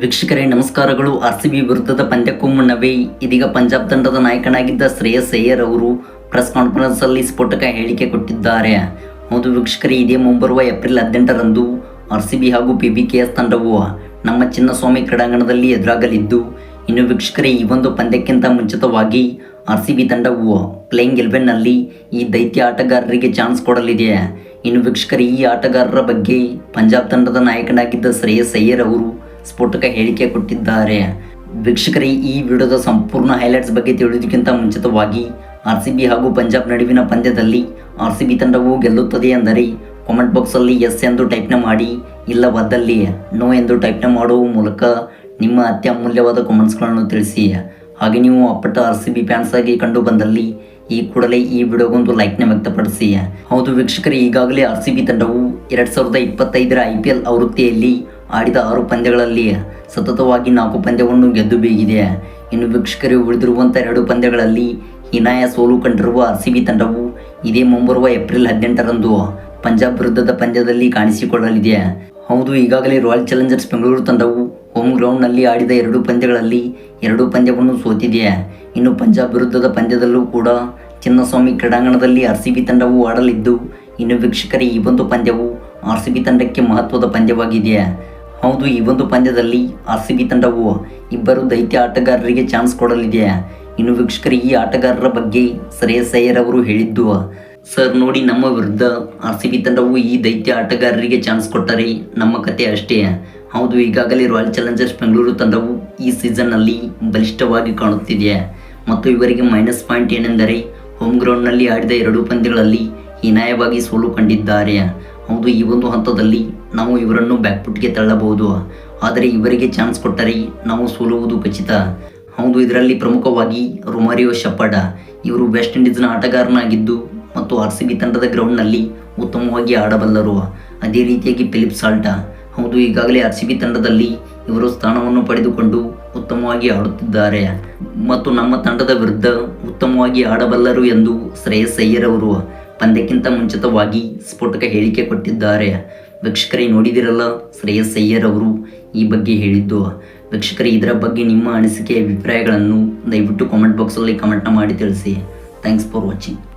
ವೀಕ್ಷಕರೇ, ನಮಸ್ಕಾರಗಳು. R C B ವಿರುದ್ಧದ ಪಂದ್ಯಕ್ಕೂ ಮುನ್ನವೇ ಇದೀಗ ಪಂಜಾಬ್ ತಂಡದ ನಾಯಕನಾಗಿದ್ದ ಶ್ರೇಯಸ್ ಅಯ್ಯರ್ ಅವರು ಪ್ರೆಸ್ ಕಾನ್ಫರೆನ್ಸ್ ಅಲ್ಲಿ ಸ್ಫೋಟಕ ಹೇಳಿಕೆ ಕೊಟ್ಟಿದ್ದಾರೆ. ಹೌದು ವೀಕ್ಷಕರೇ, ಇದೇ ಮುಂಬರುವ ಏಪ್ರಿಲ್ ಹದಿನೆಂಟರಂದು ಆರ್ ಸಿ ಬಿ ಹಾಗೂ ಪಿ ಬಿ ಕೆ ಎಸ್ ತಂಡವು ನಮ್ಮ ಚಿನ್ನಸ್ವಾಮಿ ಕ್ರೀಡಾಂಗಣದಲ್ಲಿ ಎದುರಾಗಲಿದ್ದು, ಇನ್ನು ವೀಕ್ಷಕರೇ, ಈ ಒಂದು ಪಂದ್ಯಕ್ಕಿಂತ ಮುಂಚಿತವಾಗಿ ಆರ್ ಸಿ ಬಿ ತಂಡವು ಪ್ಲೇಯಿಂಗ್ ಎಲೆವೆನ್ನಲ್ಲಿ ಈ ದೈತ್ಯ ಆಟಗಾರರಿಗೆ ಚಾನ್ಸ್ ಕೊಡಲಿದೆ. ಇನ್ನು ವೀಕ್ಷಕರೇ, ಈ ಆಟಗಾರರ ಬಗ್ಗೆ ಪಂಜಾಬ್ ತಂಡದ ನಾಯಕನಾಗಿದ್ದ ಶ್ರೇಯಸ್ ಅಯ್ಯರ್ ಅವರು ಸ್ಫೋಟಕ ಹೇಳಿಕೆ ಕೊಟ್ಟಿದ್ದಾರೆ. ವೀಕ್ಷಕರೇ, ಈ ವಿಡಿಯೋದ ಸಂಪೂರ್ಣ ಹೈಲೈಟ್ಸ್ ಬಗ್ಗೆ ತಿಳಿಯೋದಕ್ಕಿಂತ ಮುಂಚಿತವಾಗಿ ಆರ್ ಸಿ ಬಿ ಹಾಗೂ ಪಂಜಾಬ್ ನಡುವಿನ ಪಂದ್ಯದಲ್ಲಿ ಆರ್ ಸಿ ಬಿ ತಂಡವು ಗೆಲ್ಲುತ್ತದೆ ಎಂದರೆ ಕಾಮೆಂಟ್ ಬಾಕ್ಸಲ್ಲಿ ಎಸ್ ಎಂದು ಟೈಪ್ನ ಮಾಡಿ, ಇಲ್ಲವಾದಲ್ಲಿ ನೋ ಎಂದು ಟೈಪ್ನ ಮಾಡುವ ಮೂಲಕ ನಿಮ್ಮ ಅತ್ಯಮೂಲ್ಯವಾದ ಕಾಮೆಂಟ್ಸ್ಗಳನ್ನು ತಿಳಿಸಿ. ಹಾಗೆ ನೀವು ಅಪ್ಪಟ ಆರ್ ಸಿ ಬಿ ಫ್ಯಾನ್ಸ್ ಆಗಿ ಕಂಡು ಬಂದಲ್ಲಿ ಈ ಕೂಡಲೇ ಈ ವಿಡಿಯೋಗೊಂದು ಲೈಕ್ನ ವ್ಯಕ್ತಪಡಿಸಿ. ಹೌದು ವೀಕ್ಷಕರು, ಈಗಾಗಲೇ ಆರ್ ಸಿ ಬಿ ತಂಡವು ಎರಡು ಸಾವಿರದ ಇಪ್ಪತ್ತೈದರ ಐ ಪಿ ಎಲ್ ಆವೃತ್ತಿಯಲ್ಲಿ ಆಡಿದ ಆರು ಪಂದ್ಯಗಳಲ್ಲಿ ಸತತವಾಗಿ ನಾಲ್ಕು ಪಂದ್ಯವನ್ನು ಗೆದ್ದು ಬೀಗಿದೆ. ಇನ್ನು ವೀಕ್ಷಕರು ಉಳಿದಿರುವಂಥ ಎರಡು ಪಂದ್ಯಗಳಲ್ಲಿ ಹೀನಾಯ ಸೋಲು ಕಂಡಿರುವ ಆರ್ ಸಿ ಬಿ ತಂಡವು ಇದೇ ಮುಂಬರುವ ಏಪ್ರಿಲ್ ಹದಿನೆಂಟರಂದು ಪಂಜಾಬ್ ವಿರುದ್ಧದ ಪಂದ್ಯದಲ್ಲಿ ಕಾಣಿಸಿಕೊಳ್ಳಲಿದೆ. ಹೌದು, ಈಗಾಗಲೇ ರಾಯಲ್ ಚಾಲೆಂಜರ್ಸ್ ಬೆಂಗಳೂರು ತಂಡವು ಹೋಮ್ ಗ್ರೌಂಡ್ನಲ್ಲಿ ಆಡಿದ ಎರಡು ಪಂದ್ಯಗಳಲ್ಲಿ ಎರಡು ಪಂದ್ಯವನ್ನು ಸೋತಿದೆ. ಇನ್ನು ಪಂಜಾಬ್ ವಿರುದ್ಧದ ಪಂದ್ಯದಲ್ಲೂ ಕೂಡ ಚಿನ್ನಸ್ವಾಮಿ ಕ್ರೀಡಾಂಗಣದಲ್ಲಿ ಆರ್ ಸಿ ಬಿ ತಂಡವು ಆಡಲಿದ್ದು, ಇನ್ನು ವೀಕ್ಷಕರೇ, ಈ ಒಂದು ಪಂದ್ಯವು ಆರ್ ಸಿ ಬಿ ತಂಡಕ್ಕೆ ಮಹತ್ವದ ಪಂದ್ಯವಾಗಿದೆ. ಹೌದು, ಈ ಒಂದು ಪಂದ್ಯದಲ್ಲಿ ಆರ್ ತಂಡವು ಇಬ್ಬರು ದೈತ್ಯ ಆಟಗಾರರಿಗೆ ಚಾನ್ಸ್ ಕೊಡಲಿದೆ. ಇನ್ನು ವೀಕ್ಷಕರು, ಈ ಆಟಗಾರರ ಬಗ್ಗೆ ಶ್ರೇಯಸ್ ಅಯ್ಯರ್ ಅವರು ಹೇಳಿದ್ದು, ಸರ್, ನೋಡಿ, ನಮ್ಮ ವಿರುದ್ಧ ಆರ್ ತಂಡವು ಈ ದೈತ್ಯ ಆಟಗಾರರಿಗೆ ಚಾನ್ಸ್ ಕೊಟ್ಟರೆ ನಮ್ಮ ಕತೆ ಅಷ್ಟೇ. ಹೌದು, ಈಗಾಗಲೇ ರಾಯಲ್ ಚಾಲೆಂಜರ್ಸ್ ಬೆಂಗಳೂರು ತಂಡವು ಈ ಸೀಸನ್ನಲ್ಲಿ ಬಲಿಷ್ಠವಾಗಿ ಕಾಣುತ್ತಿದೆ. ಮತ್ತು ಇವರಿಗೆ ಮೈನಸ್ ಪಾಯಿಂಟ್ ಏನೆಂದರೆ, ಹೋಮ್ ಗ್ರೌಂಡ್ನಲ್ಲಿ ಆಡಿದ ಎರಡು ಪಂದ್ಯಗಳಲ್ಲಿ ಹೀನಾಯವಾಗಿ ಸೋಲು ಕಂಡಿದ್ದಾರೆ. ಹೌದು, ಈ ಒಂದು ಹಂತದಲ್ಲಿ ನಾವು ಇವರನ್ನು ಬ್ಯಾಕ್ಫುಟ್ಗೆ ತಳ್ಳಬಹುದು. ಆದರೆ ಇವರಿಗೆ ಚಾನ್ಸ್ ಕೊಟ್ಟರೆ ನಾವು ಸೋಲುವುದು ಖಚಿತ ಹೌದು, ಇದರಲ್ಲಿ ಪ್ರಮುಖವಾಗಿ ರೊಮಾರಿಯೋ ಶಪ್ಪಡ ಇವರು ವೆಸ್ಟ್ ಇಂಡೀಸ್ನ ಆಟಗಾರನಾಗಿದ್ದು ಮತ್ತು ಆರ್ ಸಿ ಬಿ ತಂಡದ ಗ್ರೌಂಡ್ನಲ್ಲಿ ಉತ್ತಮವಾಗಿ ಆಡಬಲ್ಲರು. ಅದೇ ರೀತಿಯಾಗಿ ಫಿಲಿಪ್ ಸಾಲ್ಟಾ ಹೌದು, ಈಗಾಗಲೇ ಆರ್ ಸಿ ಬಿ ತಂಡದಲ್ಲಿ ಇವರು ಸ್ಥಾನವನ್ನು ಪಡೆದುಕೊಂಡು ಉತ್ತಮವಾಗಿ ಆಡುತ್ತಿದ್ದಾರೆ. ಮತ್ತು ನಮ್ಮ ತಂಡದ ವಿರುದ್ಧ ಉತ್ತಮವಾಗಿ ಆಡಬಲ್ಲರು ಎಂದು ಶ್ರೇಯಸ್ ಅಯ್ಯರ್ ಅವರು ಪಂದ್ಯಕ್ಕಿಂತ ಮುಂಚಿತವಾಗಿ ಸ್ಫೋಟಕ ಹೇಳಿಕೆ ಕೊಟ್ಟಿದ್ದಾರೆ. ವೀಕ್ಷಕರೇ, ನೋಡಿದಿರಲ್ಲ, ಶ್ರೇಯಸ್ ಅಯ್ಯರ್ ಅವರು ಈ ಬಗ್ಗೆ ಹೇಳಿದ್ದು. ವೀಕ್ಷಕರೇ, ಇದರ ಬಗ್ಗೆ ನಿಮ್ಮ ಅನಿಸಿಕೆ, ಅಭಿಪ್ರಾಯಗಳನ್ನು ದಯವಿಟ್ಟು ಕಾಮೆಂಟ್ ಬಾಕ್ಸಲ್ಲಿ ಕಮೆಂಟ್ನ ಮಾಡಿ ತಿಳಿಸಿ. Thanks for watching